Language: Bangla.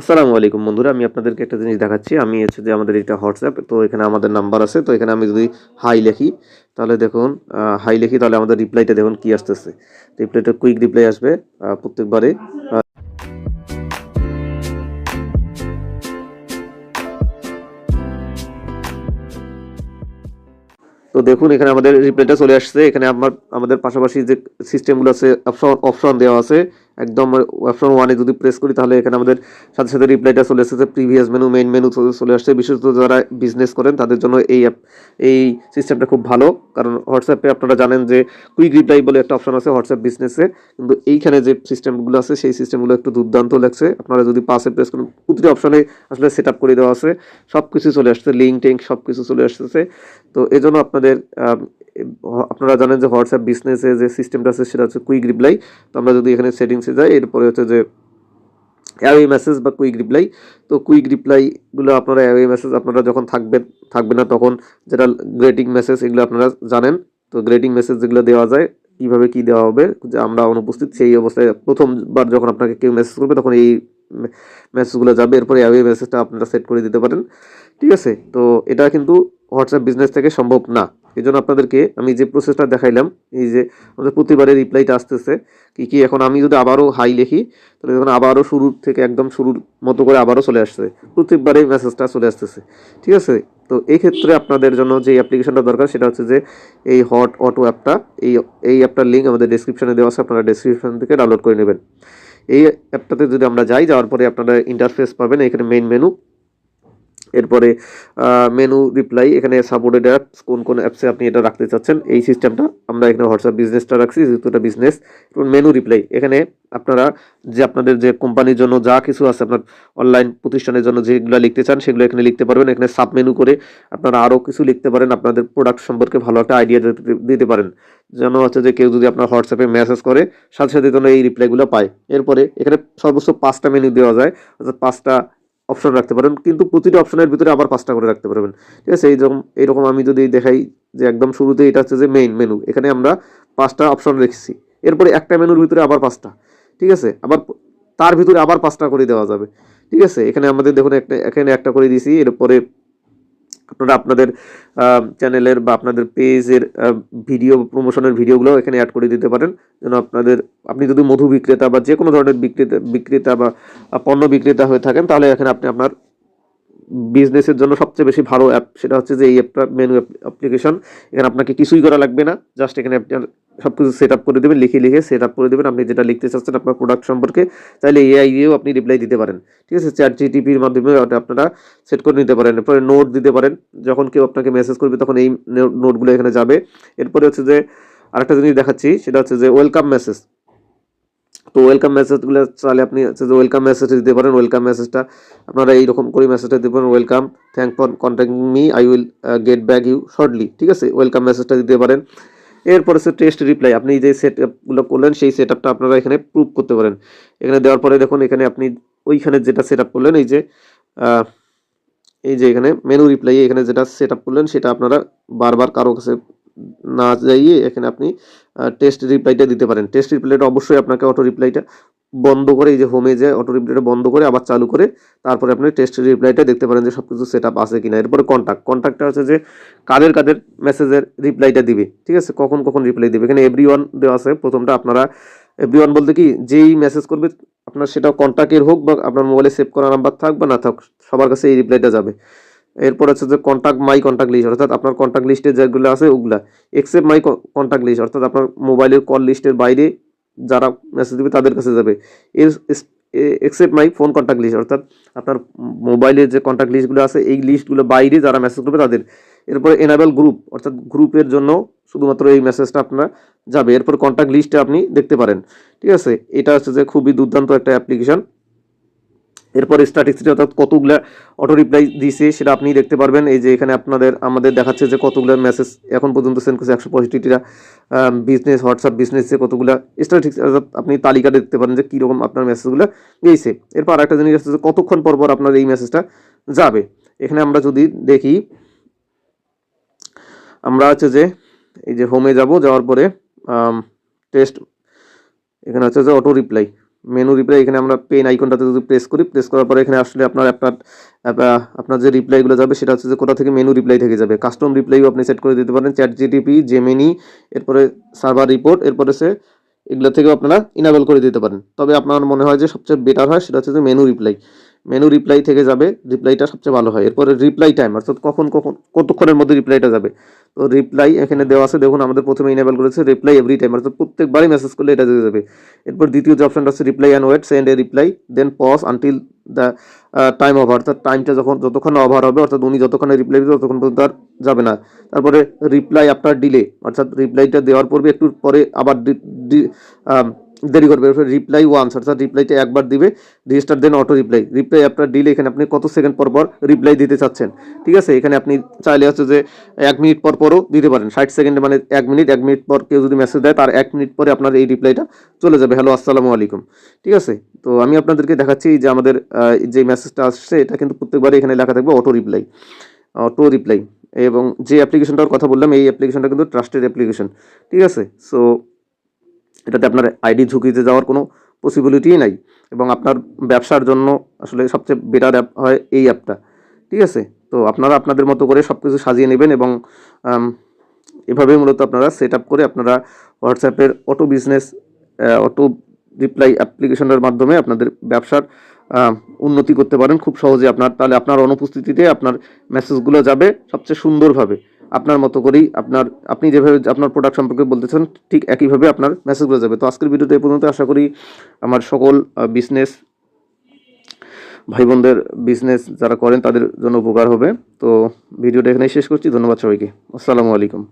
আসসালামু আলাইকুম বন্ধুরা, আমি আপনাদেরকে একটা জিনিস দেখাচ্ছি। আমি হচ্ছে যে আমাদের এটা হোয়াটসঅ্যাপ, তো এখানে আমাদের নাম্বার আছে, তো এখানে আমি যদি হাই লিখি, তাহলে দেখুন হাই লিখি, তাহলে আমাদের রিপ্লাইটা দেখুন কি আসতেছে। রিপ্লাইটা কুইক রিপ্লাই আসবে প্রত্যেকবারে। তো দেখুন, এখানে আমাদের রিপ্লাইটা চলে আসছে। এখানে আমার, আমাদের পাশাপাশি যে সিস্টেমগুলো আছে অপশন অপশন দেওয়া আছে একদম অপশন ওয়ানে যদি প্রেস করি, তাহলে এখানে আমাদের সাথে সাথে রিপ্লাইটা চলে আসছে প্রিভিয়াস মেনু মেইন মেনু চলে আসছে। বিশেষত যারা বিজনেস করেন, তাদের জন্য এই অ্যাপ এই সিস্টেমটা খুব ভালো। কারণ হোয়াটসঅ্যাপে আপনারা জানেন যে কুইক রিপ্লাই বলে একটা অপশন আছে হোয়াটসঅ্যাপ বিজনেসে কিন্তু এইখানে যে সিস্টেমগুলো আছে, সেই সিস্টেমগুলো একটু দুর্দান্ত লাগছে। আপনারা যদি পাশে প্রেস করেন, প্রতিটি অপশনে আসলে সেট আপ করে দেওয়া আছে। সব কিছু চলে আসছে লিঙ্ক টিঙ্ক সব কিছু চলে আসতেছে। তো এই জন্য আপনাদের আপনারা জানেন যে হোয়াটসঅ্যাপ বিজনেসে যে সিস্টেমটা আছে সেটা হচ্ছে কুইক রিপ্লাই তো আমরা যদি এখানে সেটিংসে যাই, এরপরে হচ্ছে যে অ্যাওয়ে মেসেজ বা কুইক রিপ্লাই তো কুইক রিপ্লাইগুলো আপনারা অ্যাওয়ে মেসেজ আপনারা যখন থাকবেন, থাকবে না তখন যেটা গ্রেটিং মেসেজ এগুলো আপনারা জানেন। তো গ্রেটিং মেসেজ যেগুলো দেওয়া যায়, কীভাবে কী দেওয়া হবে, যে আমরা অনুপস্থিত সেই অবস্থায় প্রথমবার যখন আপনাকে কেউ মেসেজ করবে, তখন এই মেসেজগুলো যাবে। এরপরে অ্যাওয়ে মেসেজটা আপনারা সেট করে দিতে পারেন। ঠিক আছে? তো এটা কিন্তু হোয়াটসঅ্যাপ বিজনেস থেকে সম্ভব না। এই জন্য আপনাদেরকে আমি যে প্রসেসটা দেখাইলাম, এই যে আমাদের প্রতিবারে রিপ্লাইটা আসতেছে, কি কি এখন আমি যদি আবারও হাই লিখি, তাহলে যখন আবারও শুরুর থেকে একদম শুরুর মতো করে আবারও চলে আসছে প্রত্যেকবারেই মেসেজটা চলে আসতেছে, ঠিক আছে? তো এই ক্ষেত্রে আপনাদের জন্য যে অ্যাপ্লিকেশনটা দরকার, সেটা হচ্ছে যে এই হট অটো অ্যাপটা এই এই অ্যাপটার লিঙ্ক আমাদের ডেসক্রিপশনে দেওয়া আছে, আপনারা ডেসক্রিপশন থেকে ডাউনলোড করে নেবেন। এই অ্যাপটাতে যদি আমরা যাই, যাওয়ার পরে আপনারা ইন্টারফেস পাবেন, এখানে মেইন মেনু এরপরে মেনু রিপ্লাই এখানে সাপোর্টেড অ্যাপস কোন কোন অ্যাপসে আপনি এটা রাখতে চাচ্ছেন, এই সিস্টেমটা আমরা এখানে হোয়াটসঅ্যাপ বিজনেসটা রাখছি, যেহেতু এটা বিজনেস মেনু রিপ্লাই এখানে আপনারা যে আপনাদের যে কোম্পানির জন্য যা কিছু আছে, আপনার অনলাইন প্রতিষ্ঠানের জন্য যেগুলো লিখতে চান, সেগুলো এখানে লিখতে পারবেন, এখানে সাব মেনু করে আপনারা আরও কিছু লিখতে পারেন, আপনাদের প্রোডাক্ট সম্পর্কে ভালো একটা আইডিয়া দিতে পারেন। যেন হচ্ছে যে কেউ যদি আপনার হোয়াটসঅ্যাপে মেসেজ করে, সাথে সাথে যেন এই রিপ্লাইগুলো পায়। এরপরে এখানে সর্বোচ্চ পাঁচটা মেনু দেওয়া যায়, অর্থাৎ পাঁচটা অপশন রাখতে পারেন। কিন্তু প্রতিটা অপশনের ভিতরে আবার পাঁচটা করে রাখতে পারবেন। ঠিক আছে? এইরকম এইরকম আমি যদি দেখাই যে একদম শুরুতে এটা হচ্ছে যে মেইন মেনু এখানে আমরা পাঁচটা অপশন রেখেছি। এরপরে একটা মেনুর ভিতরে আবার পাঁচটা। ঠিক আছে? আবার তার ভিতরে আবার পাঁচটা করে দেওয়া যাবে। ঠিক আছে? এখানে আমাদের দেখুন একটা, এখানে একটা করে দিয়েছি, এরপরে আপনারা আপনাদের চ্যানেলের বা আপনাদের পেজের ভিডিও প্রমোশনের ভিডিওগুলো এখানে অ্যাড করে দিতে পারেন। যেন আপনাদের, আপনি যদি মধু বিক্রেতা বা যে কোনো ধরনের বিক্রেতা বিক্রেতা বা পণ্য বিক্রেতা হয়ে থাকেন, তাহলে এখানে আপনি আপনার বিজনেসের জন্য সবচেয়ে বেশি ভালো অ্যাপ সেটা হচ্ছে যে এই অ্যাপটা মেনু অ্যাপ্লিকেশন এখানে আপনাকে কিছুই করা লাগবে না জাস্ট এখানে আপনার সব কিছু সেট আপ করে দেবেন, লিখে লিখে সেট আপ করে দেবেন। আপনি যেটা লিখতে চাচ্ছেন আপনার প্রোডাক্ট সম্পর্কে, চাইলে এআই দিয়েও আপনি রিপ্লাই দিতে পারেন। ঠিক আছে? চ্যাট জিটিপির মাধ্যমে আপনারা সেট করে নিতে পারেন। এরপরে নোট দিতে পারেন। যখন কেউ আপনাকে মেসেজ করবে, তখন এই নোটগুলো এখানে যাবে। এরপরে হচ্ছে যে আরেকটা জিনিস দেখাচ্ছি, সেটা হচ্ছে যে ওয়েলকাম মেসেজ তো ওয়েলকাম মেসেজগুলো চাইলে আপনি ওয়েলকাম মেসেজ দিতে পারেন ওয়েলকাম মেসেজটা আপনারা এইরকম করে মেসেজটা দিতে পারেন welcome thank for contact me I will get back you shortly ঠিক আছে? ওয়েলকাম মেসেজটা দিতে পারেন। এরপর হচ্ছে টেস্ট রিপ্লাই আপনি যে সেট আপগুলো করলেন, সেই সেট আপটা আপনারা এখানে প্রুভ করতে পারেন। এখানে দেওয়ার পরে দেখুন, এখানে আপনি ওইখানে যেটা সেট আপ করলেন, এই যে এই যে এখানে মেনু রিপ্লাই এখানে যেটা সেট আপ করলেন, সেটা আপনারা বারবার কারও কাছে না যাইয়ে এখানে আপনি টেস্ট রিপ্লাইটা দিতে পারেন। টেস্ট রিপ্লাইটা অবশ্যই আপনাকে অটো রিপ্লাইটা বন্ধ করে, এই যে হোমে যে অটো রিপ্লাইটা বন্ধ করে, আবার চালু করে, তারপরে আপনি টেস্ট রিপ্লাইটা দেখতে পারেন যে সব কিছু সেট আপ আছে কিনা। এরপরে কন্ট্যাক্ট কন্ট্যাক্টটা হচ্ছে যে কাদের কাদের মেসেজের রিপ্লাইটা দিবে, ঠিক আছে? কখন কখন রিপ্লাই দিবে। এখানে এভরি ওয়ান দেওয়া আছে, প্রথমটা আপনারা এভরি ওয়ান বলতে কি, যেই মেসেজ করবে, আপনার সেটা কন্ট্যাক্টের হোক বা আপনার মোবাইলে সেভ করা নাম্বার থাক বা না থাক, সবার কাছে এই রিপ্লাইটা যাবে। এরপর হচ্ছে যে কন্ট্যাক্ট মাই কন্ট্যাক্ট লিস্ট অর্থাৎ আপনার কন্ট্যাক্ট লিস্টে যেগুলো আছে ওগুলা। এক্সেপ্ট মাই কন্ট্যাক্ট লিস্ট অর্থাৎ আপনার মোবাইলের কল লিস্টের বাইরে যারা মেসেজ দেবে তাদের কাছে যাবে। এর except my phone contact list অর্থাৎ আপনার মোবাইলের যে কন্ট্যাক্ট লিস্টগুলো আছে, এই লিস্টগুলো বাইরে যারা মেসেজ করবে তাদের। এরপরে এনাবেল গ্রুপ অর্থাৎ গ্রুপের জন্য শুধুমাত্র এই মেসেজটা আপনার যাবে। এরপর কন্ট্যাক্ট লিস্টে আপনি দেখতে পারেন। ঠিক আছে? এটা হচ্ছে যে খুবই দুর্দান্ত একটা অ্যাপ্লিকেশন এরপর স্ট্যাটিস্টিক অর্থাৎ কতগুলা অটো রিপ্লাই দিয়েছে সেটা আপনি দেখতে পারবেন। এই যে এখানে আপনাদের, আমাদের দেখাচ্ছে যে কতগুলো মেসেজ এখন পর্যন্ত সেন্ড করছে একশো পঁয়ষট্টিটা বিজনেস হোয়াটসঅ্যাপ বিজনেসে কতগুলো স্ট্যাটিস্টিক্স অর্থাৎ আপনি তালিকা দেখতে পারেন যে কীরকম আপনার মেসেজগুলো গেছে। এরপর আরেকটা জিনিস হচ্ছে যে কতক্ষণ পর পর আপনার এই মেসেজটা যাবে। এখানে আমরা যদি দেখি, আমরা হচ্ছে যে এই যে হোমে যাব, যাওয়ার পরে টেস্ট এখানে হচ্ছে যে অটো রিপ্লাই মেনু রিপ্লাই এখানে আমরা পেন আইকনটাতে যদি প্রেস করি প্রেস করার পরে এখানে আসলে আপনার আপনার আপনার যে রিপ্লাইগুলো যাবে, সেটা হচ্ছে যে কোথা থেকে মেনু রিপ্লাই থেকে যাবে। কাস্টম রিপ্লাইও আপনি সেট করে দিতে পারেন চ্যাট জিটিপি জেমেনি এরপরে সার্ভার রিপোর্ট এরপরে সে এগুলো থেকেও আপনারা ইনাবেল করে দিতে পারেন। তবে আপনার মনে হয় যে সবচেয়ে বেটার হয়, সেটা হচ্ছে যে মেনু রিপ্লাই মেনু রিপ্লাই থেকে যাবে রিপ্লাইটা সবচেয়ে ভালো হয়। এরপরে রিপ্লাই টাইম অর্থাৎ কখন কখন, কতক্ষণের মধ্যে রিপ্লাইটা যাবে। তো রিপ্লাই এখানে দেওয়া আছে, দেখুন আমাদের প্রথমে ইনেবল করেছে রিপ্লাই এভরি টাইম অর্থাৎ প্রত্যেকবারই মেসেজ করলে এটা দিয়ে যাবে। এরপর দ্বিতীয় যে অপশনটা আছে reply and wait send a reply then pause until the time over অর্থাৎ টাইমটা যখন যতক্ষণ ওভার হবে, অর্থাৎ উনি যতক্ষণে রিপ্লাই দিবে, ততক্ষণ পর্যন্ত আর যাবে না। তারপরে রিপ্লাই আফটার ডিলে অর্থাৎ রিপ্লাইটা দেওয়ার পরে একটু পরে আবার দেরি করবে। রিপ্লাই ওয়ান্স অর্থাৎ রিপ্লাইটা একবার দিবে register then auto reply reply আপনার ডিলে এখানে আপনি কত সেকেন্ড পর পর রিপ্লাই দিতে চাচ্ছেন। ঠিক আছে? এখানে আপনি চাইলে হচ্ছে যে এক মিনিট পর পরও দিতে পারেন। ষাট সেকেন্ডে মানে এক মিনিট এক মিনিট পর কেউ যদি মেসেজ দেয়, তার এক মিনিট পরে আপনার এই রিপ্লাইটা চলে যাবে। হ্যালো আসসালামু আলাইকুম। ঠিক আছে? তো আমি আপনাদেরকে দেখাচ্ছি যে আমাদের যে মেসেজটা আসছে, এটা কিন্তু প্রত্যেকবারই এখানে লেখা থাকবে অটো রিপ্লাই অটো রিপ্লাই এবং যে অ্যাপ্লিকেশনটার কথা বললাম, এই অ্যাপ্লিকেশনটা কিন্তু ট্রাস্টেড অ্যাপ্লিকেশন ঠিক আছে? সো এটাতে আপনার আইডি ঝুঁকিতে যাওয়ার কোনো পসিবিলিটিই নাই এবং আপনার ব্যবসার জন্য আসলে সবচেয়ে বেটার অ্যাপ হয় এই অ্যাপটা ঠিক আছে? তো আপনারা আপনাদের মতো করে সব কিছু সাজিয়ে নেবেন এবং এভাবেই মূলত আপনারা সেট আপ করে আপনারা হোয়াটসঅ্যাপের অটো বিজনেস অটো রিপ্লাই অ্যাপ্লিকেশনের মাধ্যমে আপনাদের ব্যবসার উন্নতি করতে পারেন। খুব সহজে আপনার, তাহলে আপনার অনুপস্থিতিতে আপনার মেসেজগুলো যাবে সবচেয়ে সুন্দরভাবে। আপনার মতো করেই আপনার, আপনি যেভাবে আপনার প্রোডাক্ট সম্পর্কে বলতেছেন, ঠিক একইভাবে আপনার মেসেজগুলো যাবে। তো আজকের ভিডিওতে এ পর্যন্ত আশা করি আমার সকল বিজনেস ভাই বোনদের বিজনেস যারা করেন তাদের জন্য উপকার হবে। তো ভিডিওটা এখানেই শেষ করছি। ধন্যবাদ সবাইকে। আসসালামু আলাইকুম।